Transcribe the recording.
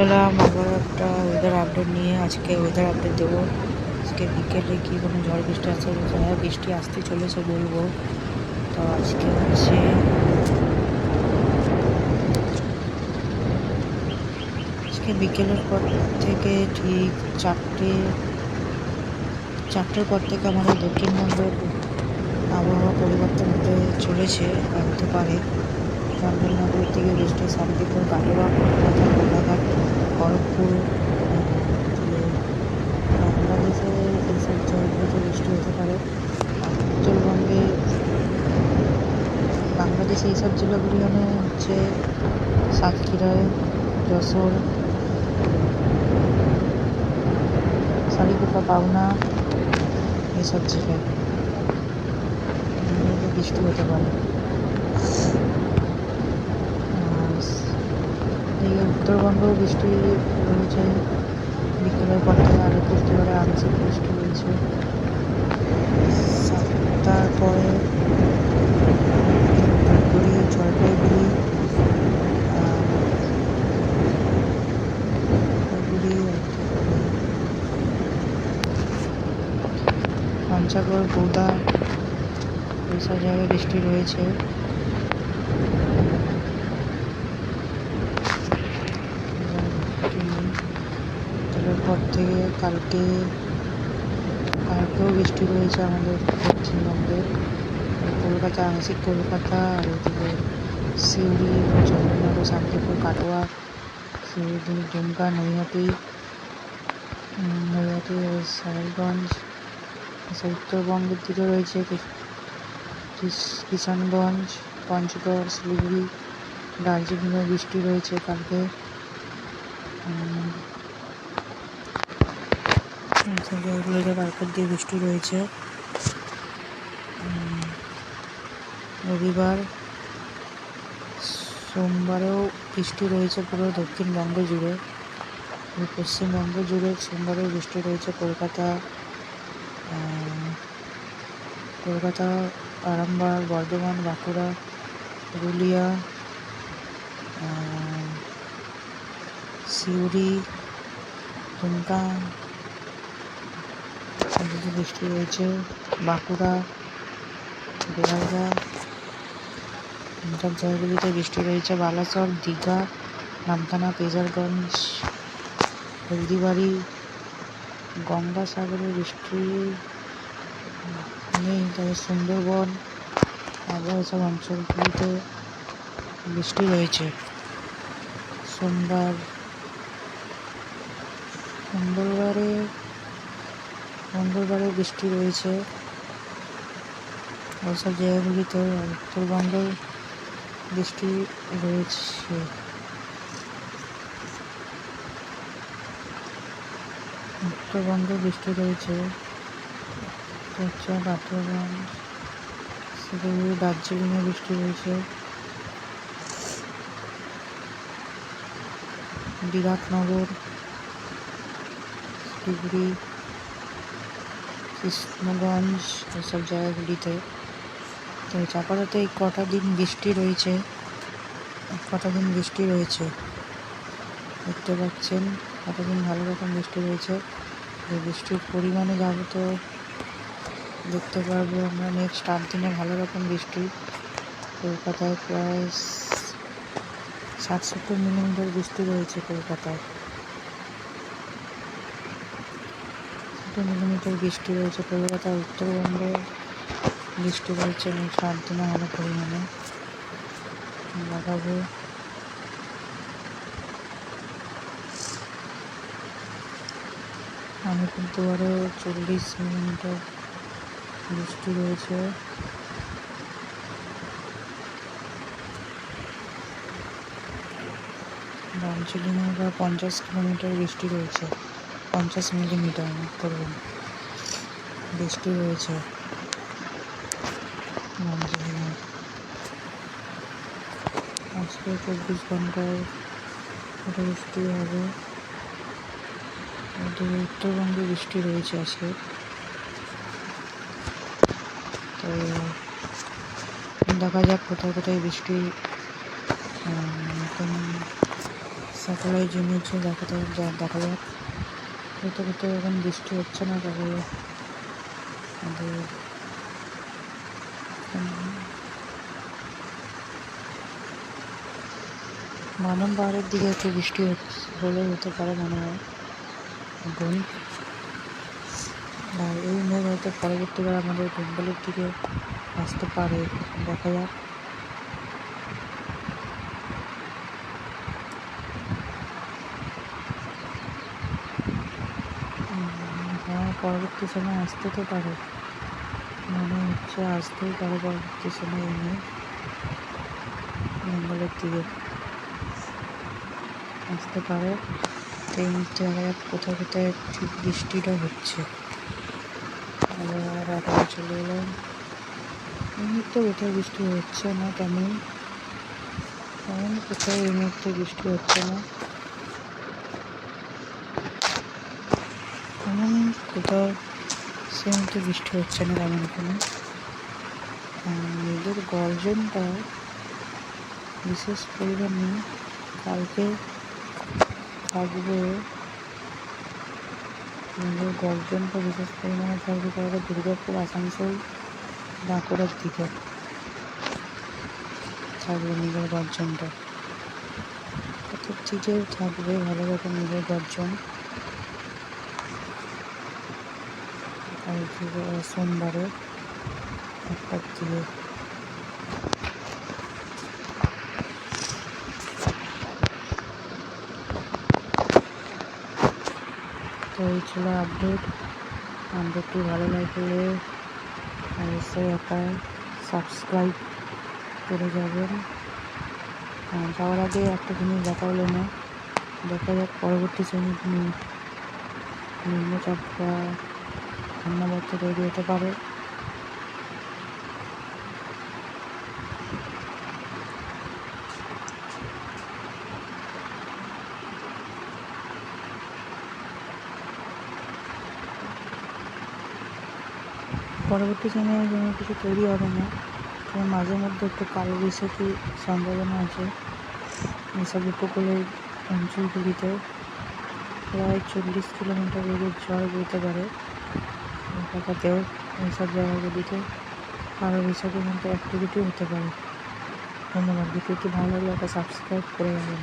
এলাম, আবার একটা ওয়েদার আপডেট নিয়ে আজকে ওয়েদার আপডেট দেবো। আজকে বিকেলে কি কোনো ঝড় বৃষ্টি বলছে হ্যাঁ বৃষ্টি আসতে চলেছে বলব। তো আজকে হচ্ছে আজকে বিকেলের পর থেকে ঠিক চারটে, চারটের পর থেকে আমাদের দক্ষিণবঙ্গের আবহাওয়া পরিবর্তন হতে চলেছে, হতে পারে। চন্দননগরের থেকে বৃষ্টি শান্তিপুর, কাটোয়া খড়গপুর বাংলাদেশে এইসব জায়গাগুলোতে বৃষ্টি হতে পারে উত্তরবঙ্গে বাংলাদেশে এইসব জেলাগুলি মানে হচ্ছে সাতক্ষীরায় যশোর সারিকুপা পাবনা এইসব জেলায়। বৃষ্টি হতে পারে আর এই উত্তরবঙ্গেও বৃষ্টি রয়েছে বিকেলের পর থেকে আলিপুরদুয়ারে আংশিক বৃষ্টি রয়েছে সাতটার পরে জলপাইগুড়ি পঞ্চাগড় গোদা এইসব জায়গায় বৃষ্টি রয়েছে তারপর পর থেকে কালকে কালকেও বৃষ্টি রয়েছে আমাদের পশ্চিমবঙ্গে কলকাতা, আংশিক কলকাতা আর ওদিকে সিউড়ি চন্দ্রনগর শান্তিপুর, কাটোয়া, সিউড়ি, দুমকা, নৈহাটি নৈহাটি, সাহেবগঞ্জ উত্তরবঙ্গের দিকে রয়েছে কি- কিষ- কিষানগঞ্জ, পঞ্চগড়, শিলিগুড়ি দার্জিলিংয়ে বৃষ্টি রয়েছে কালকে। এইসব দিয়ে বৃষ্টি রয়েছে। রবিবার, সোমবারেও বৃষ্টি রয়েছে পুরো দক্ষিণবঙ্গ জুড়ে। পশ্চিমবঙ্গ জুড়ে সোমবারেও বৃষ্টি রয়েছে কলকাতা কলকাতা, আরামবাগ, বর্ধমান, বাঁকুড়া, পুরুলিয়া সিউড়ি, দুমকা এদিকে বৃষ্টি রয়েছে বাঁকুড়া বেড়াইয়া এইসব জায়গাগুলিতে বৃষ্টি রয়েছে। বালাসর, দীঘা, নামখানা পেজারগঞ্জ হলদিবাড়ি, গঙ্গাসাগরে বৃষ্টি নেই, তবে সুন্দরবন আবার এসব অঞ্চলগুলিতে বৃষ্টি রয়েছে। সোমবার, মঙ্গলবারে মঙ্গলবারে বৃষ্টি রয়েছে। ওইসব জায়গাগুলিতে আর উত্তরবঙ্গে বৃষ্টি রয়েছে। উত্তরবঙ্গে বৃষ্টি রয়েছে। দার্জিলিংয়ে বৃষ্টি রয়েছে। বিরাটনগর, শিলিগুড়ি কৃষ্ণগঞ্জ এসব জায়গাগুলিতে তো আপাতত এই কটা দিন বৃষ্টি রয়েছে, কটা দিন বৃষ্টি রয়েছে, দেখতে পাচ্ছেন কটা দিন ভালো রকম বৃষ্টি রয়েছে। এই বৃষ্টির পরিমাণে যাব তো দেখতে পারব আমরা নেক্সট আট দিনে ভালো রকম বৃষ্টি। কলকাতায় প্রায় ষাট সত্তর মিলিমিটার বৃষ্টি রয়েছে কলকাতায়। সত্তর মিলিমিটার বৃষ্টি রয়েছে কলকাতার উত্তরবঙ্গে বৃষ্টি রয়েছে নেক্সট আট দিনে ভালো পরিমাণে লাগাবো আলিপুরদুয়ারেও চল্লিশ মিলিমিটার বৃষ্টি রয়েছে। দার্জিলিংয়ে প্রায় পঞ্চাশ কিলোমিটার বৃষ্টি রয়েছে। পঞ্চাশ মিলিমিটার উত্তরবঙ্গ বৃষ্টি রয়েছে। আজকে চব্বিশ ঘন্টায় বৃষ্টি হবে? উত্তরবঙ্গে বৃষ্টি রয়েছে আজকে। তো দেখা যাক কোথায় কোথায় বৃষ্টি উম, এখন স্যাটেলাইট ইমেজে দেখাতে যা দেখা যাক। হয়তো হয়তো এখন বৃষ্টি হচ্ছে না তবে মানব পাহাড়ের দিকে একটু বৃষ্টি হলে হতে পারে মনে হয়। আর এই মেঘ হয়তো পরবর্তীকালে আমাদের বেঙ্গলের দিকে আসতে পারে, দেখা যাক উম, হ্যাঁ পরবর্তী সময় আসতে তো পারে। মনে হচ্ছে আসতেই পারে পরবর্তী সময় মেঘ বেঙ্গলের দিকে। আসতে পারে। এই মুহূর্তে দেখা যাক কোথাও কোথায় ঠিক বৃষ্টিটা হচ্ছে। আবার আবার চলে এলাম। এই মুহূর্তে কোথাও বৃষ্টি হচ্ছে না তেমন। তেমন কোথাও এই মুহূর্তে বৃষ্টি হচ্ছে না। তেমন কোথাও সে মুহূর্তে বৃষ্টি হচ্ছে না তেমন কোনো। মেঘের গর্জনটা বিশেষ পরিমাণে কালকে থাকবে মেঘের গর্জনটা বিশেষ পরিমাণে থাকবে কালকে দুর্গাপুর, আসানসোল, বাঁকুড়ার দিকে। থাকবে মেঘের গর্জনটা। চতুর্দিকেও থাকবে ভালো ভালোভাবে মেঘের গর্জন। কালকে সোমবারে একটার দিকে তো এই ছিল আপডেট আপডেটটি ভালো লাগলে অবশ্যই একটা সাবস্ক্রাইব করে যাবেন। যাওয়ার আগে একটা জিনিস দেখা হলো না। দেখা যাক পরবর্তী নি- নিম্নচাপ ঘূর্ণাবর্ত তৈরি হতে পারে। পরবর্তী সময়ে কোনো কিছু তৈরি হবে না। তবে মাঝে মধ্যে একটু কালো বৈশাখী সম্ভাবনা আছে। এসব উপকূলের অঞ্চলগুলিতে প্রায় চল্লিশ কিলোমিটার বেগের ঝড় বইতে পারে। কলকাতাতেও এইসব জায়গাগুলিতে আরও বিষয়গুলো মধ্যে অ্যাক্টিভিটি হতে পারে। ধন্যবাদ। ভিডিওটি ভালো লাগলে সাবস্ক্রাইব করে যাবেন